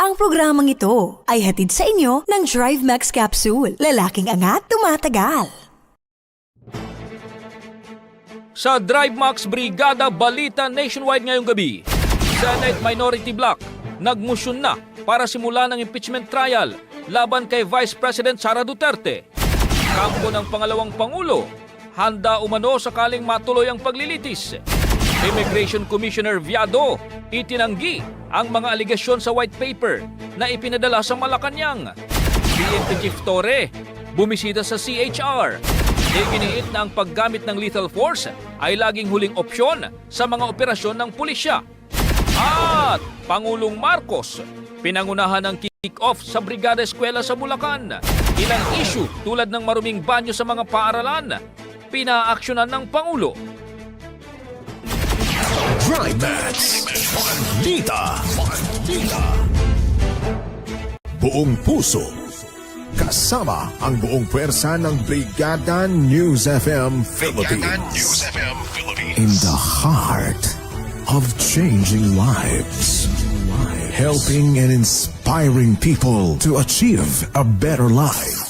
Ang programang ito ay hatid sa inyo ng Drive Max Capsule. Lalaking angat, tumatagal. Sa Drive Max Brigada Balita Nationwide ngayong gabi, Senate Minority Block nagmusyon na para simulan ng impeachment trial laban kay Vice President Sara Duterte. Kampo ng pangalawang Pangulo, handa umano sakaling matuloy ang paglilitis. Immigration Commissioner Viado itinanggi ang mga aligasyon sa white paper na ipinadala sa Malacanang. PNP Chief Torre bumisita sa CHR Iginiit na ang paggamit ng lethal force ay laging huling opsyon sa mga operasyon ng pulisya. At Pangulong Marcos, pinangunahan ng kick-off sa Brigada Eskwela sa Bulacan. Ilang issue tulad ng maruming banyo sa mga paaralan, pinaaksyonan ng Pangulo. Drive Max. Balita. Balita. Buong puso. Kasama ang buong pwersa ng Brigada News FM Philippines. In the heart of changing lives. Helping and inspiring people to achieve a better life.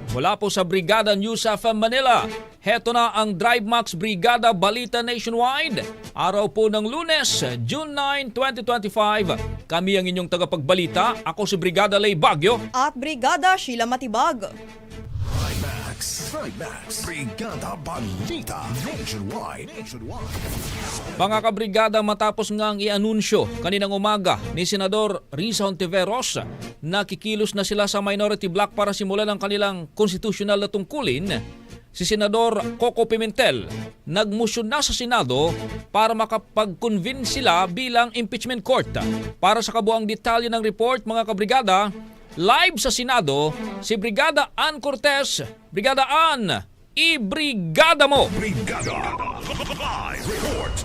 Mula po sa Brigada News FM Manila, heto na ang Drive Max Brigada Balita Nationwide. Araw po ng lunes, June 9, 2025. Kami ang inyong tagapagbalita. Ako si Brigada Lay Bagyo. at Brigada Sheila Matibag. Drive Max. Drive Max. Brigada Balita Nationwide. Nationwide. Mga kabrigada matapos nga ang i-anunsyo kaninang umaga ni Senador Risa Hontiveros na kikilos na sila sa minority block para simulan ang kanilang konstitusyonal na tungkulin, si Senador Coco Pimentel nagmusyon na sa Senado para makapag-convince sila bilang impeachment court. Para sa kabuang detalye ng report mga kabrigada, live sa Senado si Brigada Ann Cortez. Brigada Ann, i-brigada mo! Brigada. Live report.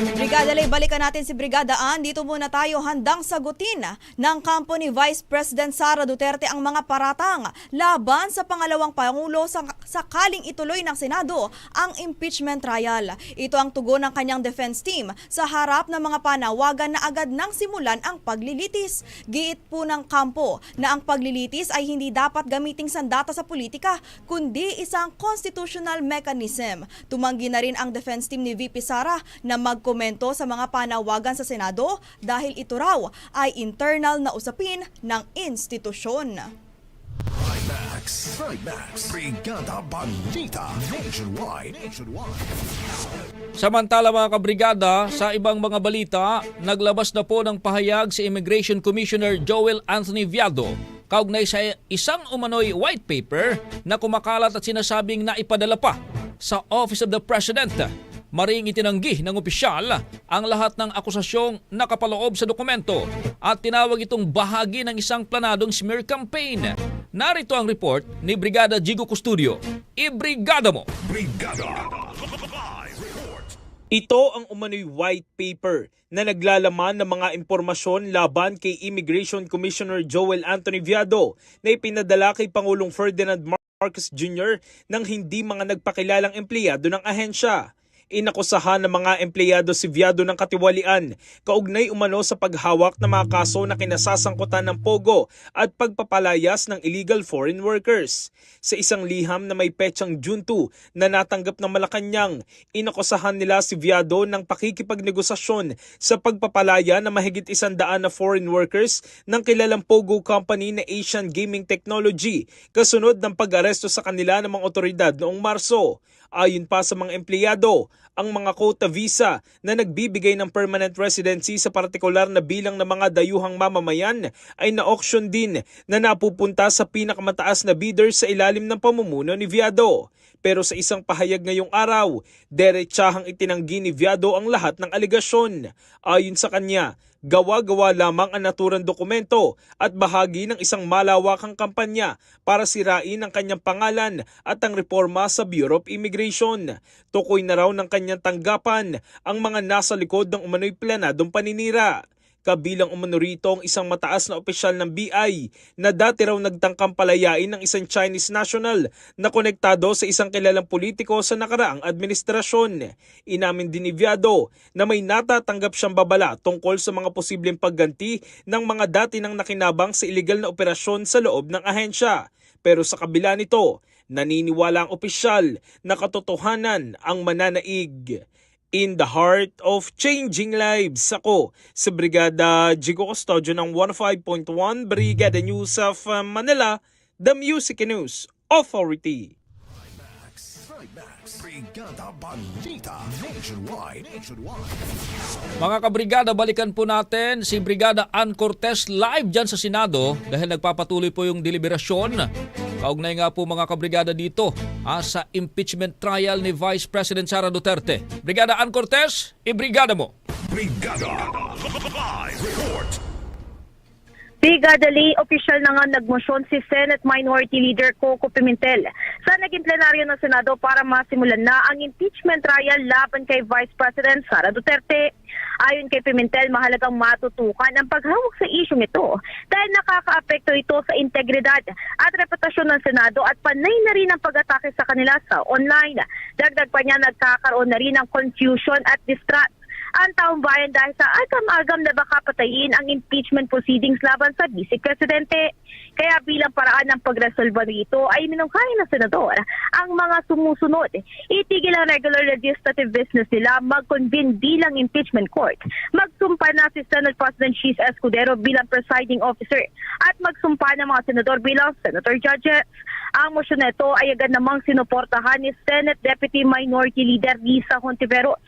Brigada Lay, balikan natin si Brigada Ann. Dito muna tayo handang sagutin ng kampo ni Vice President Sara Duterte ang mga paratang laban sa pangalawang Pangulo sa sakaling ituloy ng Senado ang impeachment trial. Ito ang tugon ng kanyang defense team sa harap ng mga panawagan na agad nang simulan ang paglilitis. Giit po ng kampo na ang paglilitis ay hindi dapat gamiting sandata sa politika, kundi isang constitutional mechanism. Tumanggi na rin ang defense team ni VP Sara na magkomento sa mga panawagan sa Senado dahil ito raw ay internal na usapin ng institusyon. Trimax, Trimax, Brigada Balita Nationwide. Nationwide. Samantala mga kabrigada, sa ibang mga balita, naglabas na po ng pahayag si Immigration Commissioner Joel Anthony Viado kaugnay sa isang umano'y white paper na kumakalat at sinasabing naipadala pa sa Office of the President. Maring itinanggi ng opisyal ang lahat ng akusasyong nakapaloob sa dokumento at tinawag itong bahagi ng isang planadong smear campaign. Narito ang report ni Brigada Jigo Custodio. Ibrigada mo! Brigada. Ito ang umano'y white paper na naglalaman ng mga impormasyon laban kay Immigration Commissioner Joel Anthony Viado na ipinadala kay Pangulong Ferdinand Marcos Jr. ng hindi mga nagpakilalang empleyado ng ahensya. Inakusahan ng mga empleyado si Viado ng katiwalian, kaugnay umano sa paghawak ng mga kaso na kinasasangkutan ng POGO at pagpapalayas ng illegal foreign workers. Sa isang liham na may petsang June 2 na natanggap ng Malacanang, inakusahan nila si Viado ng pakikipagnegosasyon sa pagpapalaya ng mahigit isandaan na foreign workers ng kilalang POGO company na Asian Gaming Technology kasunod ng pag-aresto sa kanila ng mga otoridad noong Marso. Ayon pa sa mga empleyado, ang mga quota visa na nagbibigay ng permanent residency sa partikular na bilang ng mga dayuhang mamamayan ay na-auction din na napupunta sa pinakamataas na bidder sa ilalim ng pamumuno ni Viado. Pero sa isang pahayag ngayong araw, derechahang itinanggi ni Viado ang lahat ng aligasyon. Ayon sa kanya, gawa-gawa lamang ang naturang dokumento at bahagi ng isang malawakang kampanya para sirain ang kanyang pangalan at ang reforma sa Bureau of Immigration. Tukoy na raw ng kanyang tanggapan ang mga nasa likod ng umano'y planadong paninira. Kabilang umano rito ang isang mataas na opisyal ng BI na dati raw nagtangkang palayain ng isang Chinese national na konektado sa isang kilalang politiko sa nakaraang administrasyon. Inamin din ni Viado na may natatanggap siyang babala tungkol sa mga posibleng pagganti ng mga dati nang nakinabang sa illegal na operasyon sa loob ng ahensya. Pero sa kabila nito, naniniwala ang opisyal na katotohanan ang mananaig. In the heart of changing lives, ako sa Brigada Jigo Custodio ng 105.1 Brigada News of uh, Manila, The Music News Authority. Trimax, Brigada Balita Nationwide. Nationwide. Mga kabrigada, balikan po natin si Brigada Ann Cortez live dyan sa Senado dahil nagpapatuloy po yung deliberasyon. Kaugnay nga po mga kabrigada dito ah, sa impeachment trial ni Vice President Sara Duterte. Brigada Ann Cortez, ibrigada mo! Brigada Live Report. Brigada Lee, opisyal na nga nagmosyon si Senate Minority Leader Coco Pimentel sa naging plenaryo ng Senado para masimulan na ang impeachment trial laban kay Vice President Sara Duterte. Ayon kay Pimentel, mahalagang matutukan ang paghawak sa isyong ito dahil nakakaapekto ito sa integridad at reputasyon ng Senado at panay na rin ang pag-atake sa kanila sa online. Dagdag pa niya nagkakaroon na rin ng confusion at distrust ang taong bayan dahil sa agam-agam na baka patayin ang impeachment proceedings laban sa Vice Presidente. Kaya bilang paraan ng pagresolba nito ay minungkahi ng senador ang mga sumusunod. Itigil ang regular legislative business nila, mag-convene bilang impeachment court, magsumpa na si Senate President Cheese Escudero bilang presiding officer at magsumpa ng mga senador bilang senator judges. Ang motion nito ay agad namang sinuportahan ni Senate Deputy Minority Leader Lisa Hontiveros.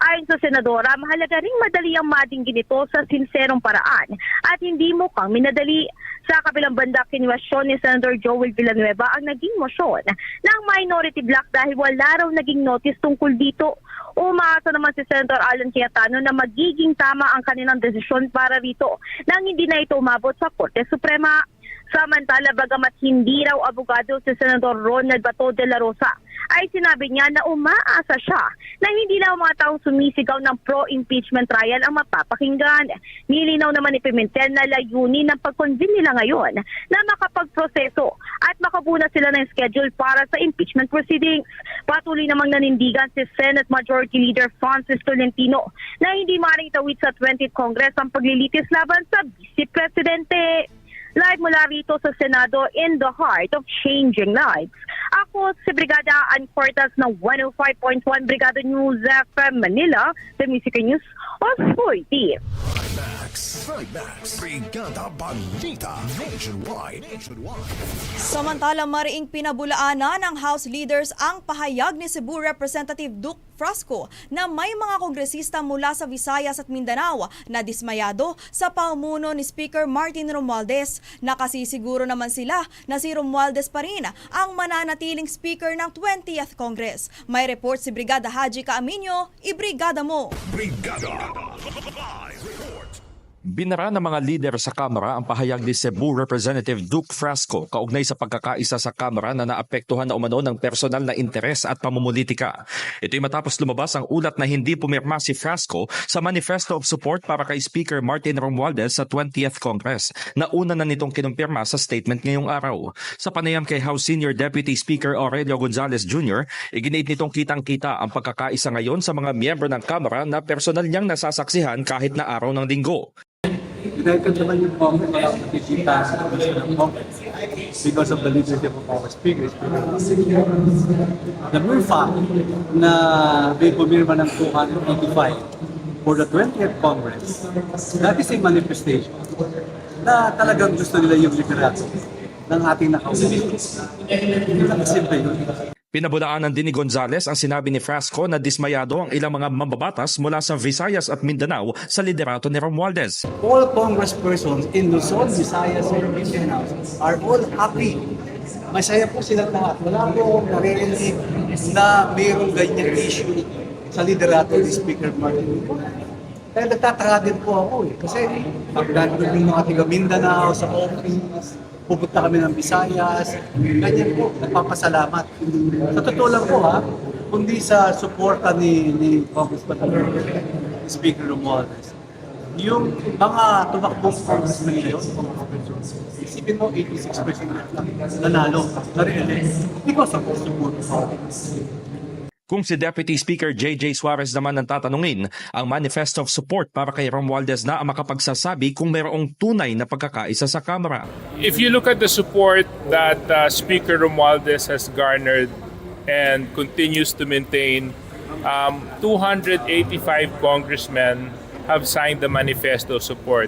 Ayon sa senadora, mahalaga ring madali ang madinggin ito sa sinserong paraan at hindi mukhang minadali. Sa kabilang banda, kinwestiyon ni Senator Joel Villanueva ang naging motion ng minority block dahil wala raw naging notice tungkol dito. Umaasa naman si Senator Alan Cayetano na magiging tama ang kanilang desisyon para rito nang hindi na ito umabot sa Korte Suprema. Samantala, bagamat hindi raw abogado si Senador Ronald Bato de la Rosa, ay sinabi niya na umaasa siya na hindi ang mga taong sumisigaw ng pro-impeachment trial ang mapapakinggan. Nilinaw naman ni Pimentel na layunin ng pag-convene nila ngayon na makapagproseso at makabuna sila ng schedule para sa impeachment proceedings. Patuloy namang nanindigan si Senate Majority Leader Francis Tolentino na hindi maaaring tawid sa 20th Congress ang paglilitis laban sa Vice Presidente. Live mula rito sa Senado in the heart of changing lives. Ako si Brigada Ann Cortas ng 105.1 Brigada News FM Manila, the Music News Authority. Max, Max, Brigada Balita Nationwide. Nationwide. Samantala, mariing pinabulaanan ng House leaders ang pahayag ni Cebu Representative Duke Frasco na may mga kongresista mula sa Visayas at Mindanao na dismayado sa pamuno ni Speaker Martin Romualdez. Nakasisiguro naman sila na si Romualdez pa rin ang mananatiling Speaker ng 20th Congress. May report si Brigada Haji Kaaminyo, ibrigada mo! Brigada. Live report. Binara ng mga lider sa Kamara ang pahayag ni Cebu Representative Duke Frasco kaugnay sa pagkakaisa sa Kamara na naapektuhan na umano ng personal na interes at pamumulitika. Ito'y matapos lumabas ang ulat na hindi pumirma si Frasco sa Manifesto of Support para kay Speaker Martin Romualdez sa 20th Congress na una na nitong kinumpirma sa statement ngayong araw. Sa panayam kay House Senior Deputy Speaker Aurelio Gonzales Jr., iginiit nitong kitang-kita ang pagkakaisa ngayon sa mga miyembro ng Kamara na personal niyang nasasaksihan kahit na araw ng linggo. United naman yung Congress, wala akong nakikita sa Commission ng Congress because of the leadership of our speakers. The mere fact na may pumirma ng 285 for the 20th Congress, that is a manifestation na talagang gusto nila yung literato ng ating nakauwi. Hindi lang simple yun. Pinabulaanan din ni Gonzales ang sinabi ni Frasco na dismayado ang ilang mga mambabatas mula sa Visayas at Mindanao sa liderato ni Romualdez. all congresspersons in Luzon, Visayas, and Mindanao are all happy. Masaya po sila lahat. Wala po naririnig na mayroong ganyang issue sa liderato ni Speaker Martin. Kaya nagtataka din po ako eh. Kasi pagdating yung mga taga Mindanao sa office, pupunta kami ng Visayas, ganyan po, nagpapasalamat. Sa totoo lang po ha, kundi sa suporta ni, ni Congressman Speaker Romualdez yung mga tumakbong congressmen ngayon, isipin mo 86% na nanalo, na-re-elect because of the support of Congress. Kung si Deputy Speaker J.J. Suarez naman ang tatanungin, ang Manifesto of Support para kay Romualdez na ang makapagsasabi kung mayroong tunay na pagkakaisa sa Kamara. if you look at the support that uh, Speaker Romualdez has garnered and continues to maintain, um, 285 congressmen have signed the manifesto support.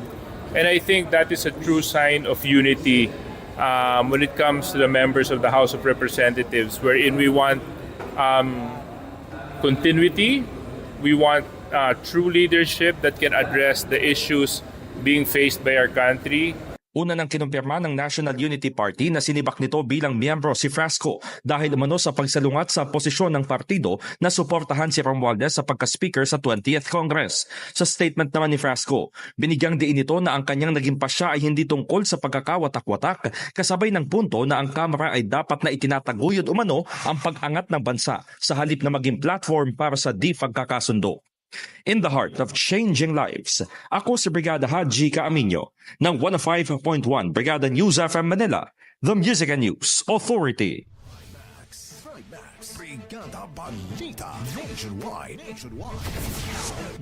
And I think that is a true sign of unity um, when it comes to the members of the House of Representatives, wherein we want um, continuity, we want uh, true leadership that can address the issues being faced by our country, Una nang kinumpirma ng National Unity Party na sinibak nito bilang miyembro si Frasco dahil umano sa pagsalungat sa posisyon ng partido na suportahan si Romualdez sa pagka-speaker sa 20th Congress. Sa statement naman ni Frasco, binigyang diin ito na ang kanyang naging pasya ay hindi tungkol sa pagkakawatak-watak kasabay ng punto na ang Kamara ay dapat na itinataguyod umano ang pag-angat ng bansa sa halip na maging platform para sa di pagkakasundo. In the heart of changing lives, ako si Brigada Haji Kaaminyo ng 105.1 Brigada News FM Manila, the Music and News Authority.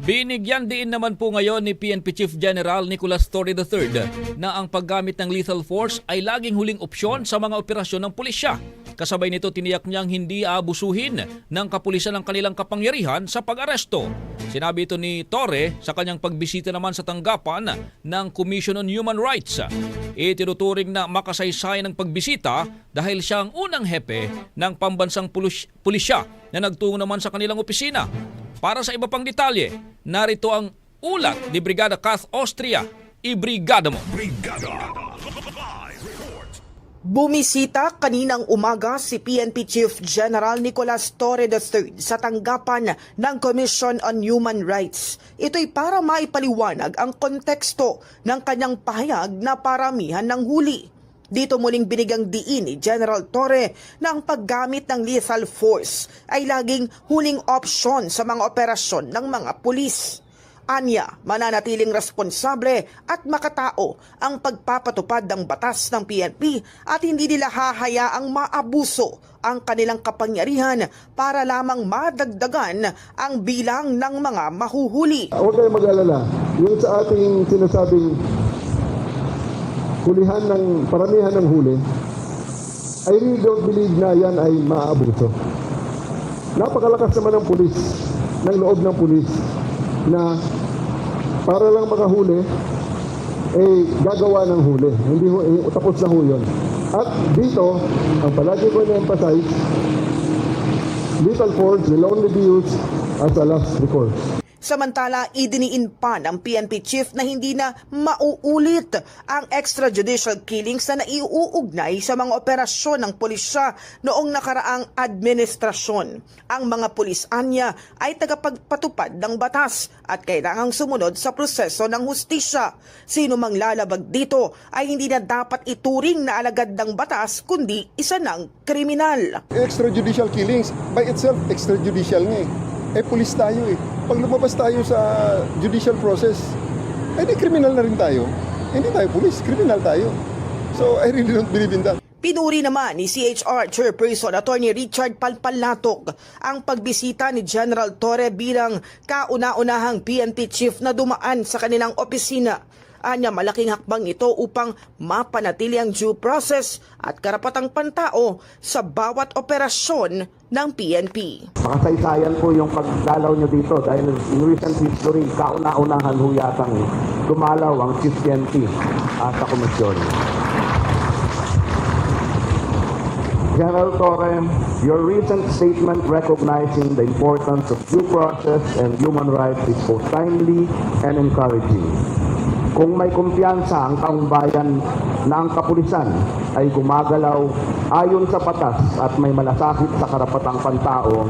Binigyan din naman po ngayon ni PNP Chief General Nicolas Torre III na ang paggamit ng lethal force ay laging huling opsyon sa mga operasyon ng pulisya. Kasabay nito tiniyak niyang hindi aabusuhin ng kapulisan ang kanilang kapangyarihan sa pag-aresto. Sinabi ito ni Torre sa kanyang pagbisita naman sa tanggapan ng Commission on Human Rights. Itinuturing na makasaysay ng pagbisita dahil siya ang unang hepe ng pambansang pulis- pulisya na nagtungo naman sa kanilang opisina. Para sa iba pang detalye, narito ang ulat ni Brigada Kath Austria. Ibrigada mo! Brigada. Bumisita kaninang umaga si PNP Chief General Nicolas Torre III sa tanggapan ng Commission on Human Rights. Ito'y para maipaliwanag ang konteksto ng kanyang pahayag na paramihan ng huli. Dito muling binigang diin ni General Torre na ang paggamit ng lethal force ay laging huling opsyon sa mga operasyon ng mga pulis. Anya, mananatiling responsable at makatao ang pagpapatupad ng batas ng PNP at hindi nila hahayaang maabuso ang kanilang kapangyarihan para lamang madagdagan ang bilang ng mga mahuhuli. Huwag kayong mag-alala. Yung sa ating sinasabing hulihan ng, paramihan ng huli, I really don't believe na yan ay maaabuso. Napakalakas naman ng pulis, ng loob ng pulis, na para lang makahuli, eh, gagawa ng huli. Hindi ho, eh, tapos na ho yun. At dito, ang palagi ko na-emphasize, lethal force will only be used as a last recourse. Samantala, idiniin pa ng PNP chief na hindi na mauulit ang extrajudicial killings na naiuugnay sa mga operasyon ng pulisya noong nakaraang administrasyon. Ang mga pulis anya ay tagapagpatupad ng batas at kailangang sumunod sa proseso ng hustisya. Sino mang lalabag dito ay hindi na dapat ituring na alagad ng batas kundi isa ng kriminal. extrajudicial killings by itself extrajudicial nga eh. Eh pulis tayo eh. Pag lumabas tayo sa judicial process, eh di criminal na rin tayo. Eh, Hindi tayo pulis, criminal tayo. So I really don't believe in that. Pinuri naman ni CHR Chairperson Attorney Richard Palpalatog ang pagbisita ni General Torre bilang kauna-unahang PNP chief na dumaan sa kanilang opisina. Anya malaking hakbang ito upang mapanatili ang due process at karapatang pantao sa bawat operasyon ng PNP. Makasaysayan po yung pagdalaw nyo dito dahil in recent history, kauna-unahan ho yatang dumalaw ang Chief PNP ah, sa komisyon. General Torre, your recent statement recognizing the importance of due process and human rights is both timely and encouraging. Kung may kumpiyansa ang taong bayan na ang kapulisan ay gumagalaw ayon sa batas at may malasakit sa karapatang pantao,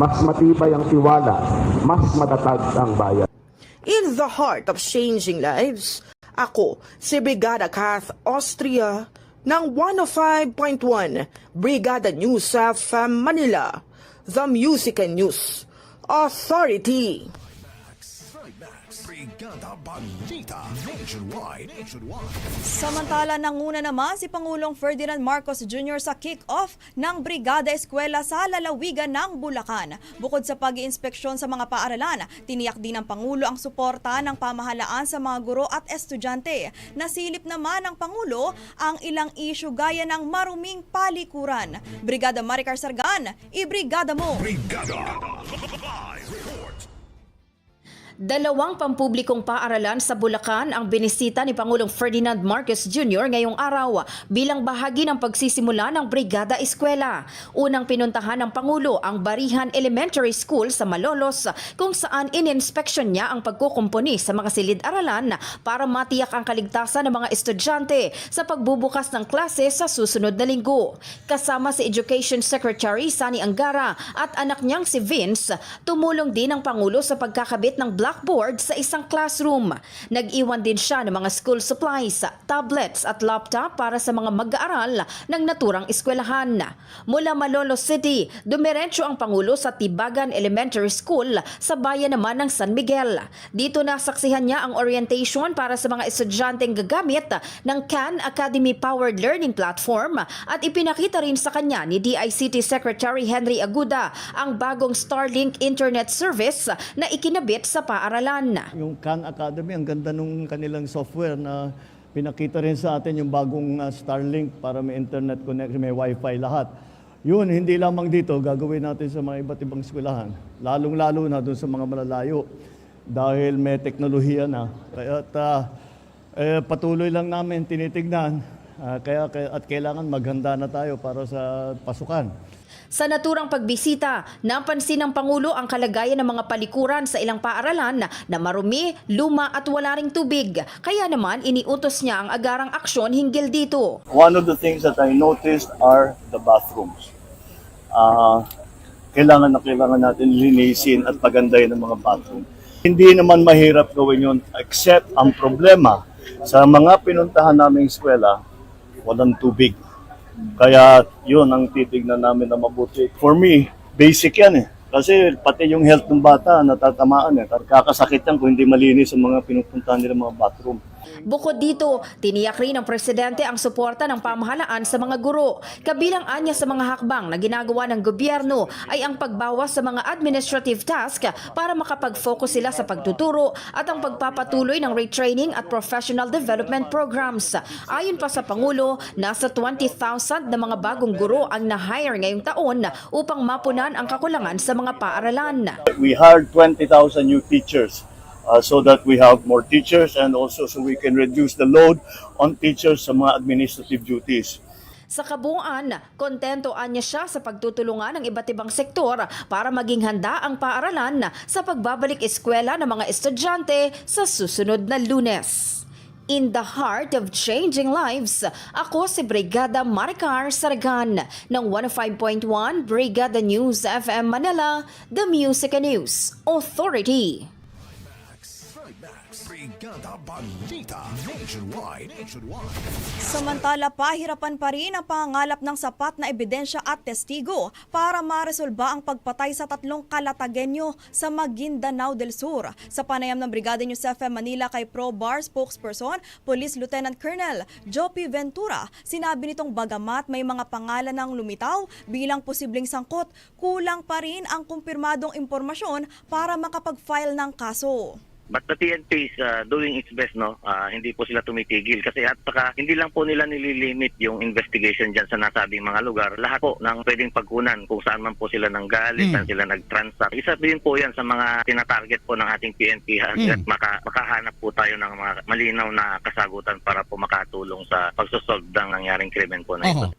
mas matibay ang tiwala, mas matatag ang bayan. In the heart of changing lives, ako si Brigada Kath Austria ng 105.1 Brigada News sa Manila, The Music and News Authority. Brigada Balita Nationwide. Nationwide. Samantala, nanguna naman si Pangulong Ferdinand Marcos Jr. sa kick-off ng Brigada Eskwela sa lalawigan ng Bulacan. Bukod sa pag inspeksyon sa mga paaralan, tiniyak din ng Pangulo ang suporta ng pamahalaan sa mga guro at estudyante. Nasilip naman ng Pangulo ang ilang isyu gaya ng maruming palikuran. Brigada Maricar Sargan, ibrigada mo! Brigada. Live. Dalawang pampublikong paaralan sa Bulacan ang binisita ni Pangulong Ferdinand Marcos Jr. ngayong araw bilang bahagi ng pagsisimula ng Brigada Eskwela. Unang pinuntahan ng Pangulo ang Barihan Elementary School sa Malolos kung saan ininspeksyon niya ang pagkukumpuni sa mga silid-aralan para matiyak ang kaligtasan ng mga estudyante sa pagbubukas ng klase sa susunod na linggo. Kasama si Education Secretary Sani Angara at anak niyang si Vince, tumulong din ang Pangulo sa pagkakabit ng blackboard sa isang classroom. Nag-iwan din siya ng mga school supplies, tablets at laptop para sa mga mag-aaral ng naturang eskwelahan. Mula Malolo City, dumiretso ang Pangulo sa Tibagan Elementary School sa bayan naman ng San Miguel. Dito nasaksihan niya ang orientation para sa mga estudyanteng gagamit ng Khan Academy Powered Learning Platform at ipinakita rin sa kanya ni DICT Secretary Henry Aguda ang bagong Starlink Internet Service na ikinabit sa paaralan. Yung Khan Academy, ang ganda nung kanilang software na pinakita rin sa atin yung bagong uh, Starlink para may internet connection, may wifi lahat. Yun, hindi lamang dito, gagawin natin sa mga iba't ibang eskwelahan. Lalong-lalo na doon sa mga malalayo dahil may teknolohiya na. Kaya uh, eh, patuloy lang namin tinitignan uh, kaya, kaya, at kailangan maghanda na tayo para sa pasukan. Sa naturang pagbisita, napansin ng Pangulo ang kalagayan ng mga palikuran sa ilang paaralan na marumi, luma at wala ring tubig. Kaya naman iniutos niya ang agarang aksyon hinggil dito. One of the things that I noticed are the bathrooms. Ah, kailangan na kailangan natin linisin at pagandahin ang mga bathroom. Hindi naman mahirap gawin yun except ang problema sa mga pinuntahan naming eskwela, walang tubig. Kaya yun ang titignan namin na mabuti. For me, basic yan eh. Kasi pati yung health ng bata natatamaan eh. Kakasakit yan kung hindi malinis ang mga pinupuntahan nila mga bathroom. Bukod dito, tiniyak rin ng presidente ang suporta ng pamahalaan sa mga guro. Kabilang anya sa mga hakbang na ginagawa ng gobyerno ay ang pagbawas sa mga administrative task para makapag-focus sila sa pagtuturo at ang pagpapatuloy ng retraining at professional development programs. Ayon pa sa Pangulo, nasa 20,000 na mga bagong guro ang na-hire ngayong taon upang mapunan ang kakulangan sa mga paaralan. We hired 20,000 new teachers uh, so that we have more teachers and also so we can reduce the load on teachers sa mga administrative duties. Sa kabuuan, kontento anya siya sa pagtutulungan ng iba't ibang sektor para maging handa ang paaralan sa pagbabalik eskwela ng mga estudyante sa susunod na lunes. In the heart of changing lives, ako si Brigada Maricar Saragan ng 105.1 Brigada News FM Manila, The Music and News Authority. Brigada Balita Nationwide. Nationwide. Samantala, pahirapan pa rin ang pangangalap ng sapat na ebidensya at testigo para maresolba ang pagpatay sa tatlong kalatagenyo sa Maguindanao del Sur. Sa panayam ng Brigada News FM Manila kay Pro Bar spokesperson, Police Lieutenant Colonel Jopi Ventura, sinabi nitong bagamat may mga pangalan ng lumitaw bilang posibleng sangkot, kulang pa rin ang kumpirmadong impormasyon para makapag-file ng kaso. But the PNP is uh, doing its best, no? Ah, hindi po sila tumitigil kasi at saka hindi lang po nila nililimit yung investigation dyan sa nasabing mga lugar. Lahat po ng pwedeng pagkunan kung saan man po sila nanggaling, saan sila nag-transact. Isa din po yan sa mga tinatarget po ng ating PNP ha, at maka, makahanap po tayo ng mga malinaw na kasagutan para po makatulong sa pagsosolve ng nangyaring krimen po na ito.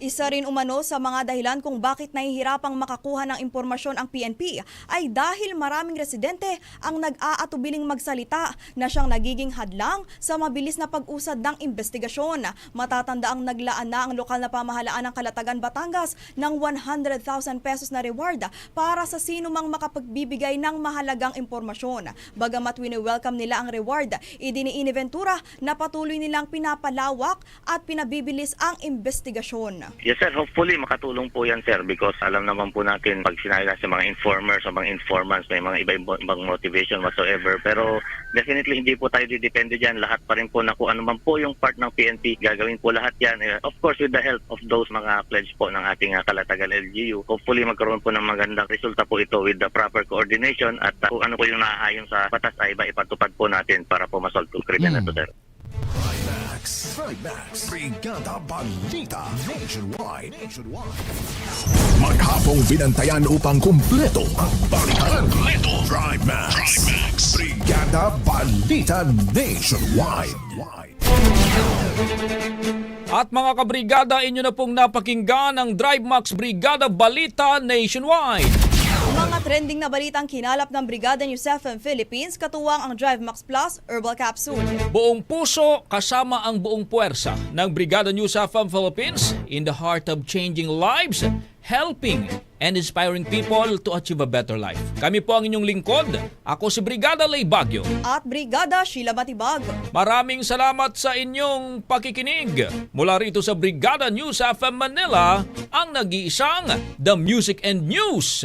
Isa rin umano sa mga dahilan kung bakit nahihirapang makakuha ng impormasyon ang PNP ay dahil maraming residente ang nag-aatubiling magsalita na siyang nagiging hadlang sa mabilis na pag-usad ng investigasyon. Matatanda ang naglaan na ang lokal na pamahalaan ng Kalatagan, Batangas ng 100,000 pesos na reward para sa sino mang makapagbibigay ng mahalagang impormasyon. Bagamat wini-welcome nila ang reward, idiniini Ventura na patuloy nilang pinapalawak at pinabibilis ang investigasyon. Yes sir, hopefully makatulong po yan sir because alam naman po natin pag sinabi na sa mga informers, sa mga informants, may mga iba-ibang motivation whatsoever. Pero definitely hindi po tayo didepende dyan. Lahat pa rin po na kung ano man po yung part ng PNP, gagawin po lahat yan. Eh, Of course with the help of those mga pledge po ng ating uh, Kalatagan LGU. Hopefully magkaroon po ng magandang resulta po ito with the proper coordination at uh, kung ano po yung naaayon sa batas ay iba ipatupad po natin para po masolve yung krimen ito sir. Trimax. Brigada Balita Nationwide. Nationwide. Maghapong binantayan upang kumpleto ang balitan. Kumpleto. Trimax. Trimax. Brigada Balita Nationwide. At mga kabrigada, inyo na pong napakinggan ang Drive Max Brigada Balita Nationwide. Mga trending na balitang kinalap ng Brigada News FM Philippines, katuwang ang Drive Max Plus Herbal Capsule. Buong puso kasama ang buong puwersa ng Brigada News FM Philippines in the heart of changing lives, helping and inspiring people to achieve a better life. Kami po ang inyong lingkod. Ako si Brigada Lay Bagyo. At Brigada Sheila Batibag. Maraming salamat sa inyong pakikinig. Mula rito sa Brigada News FM Manila, ang nag-iisang The Music and News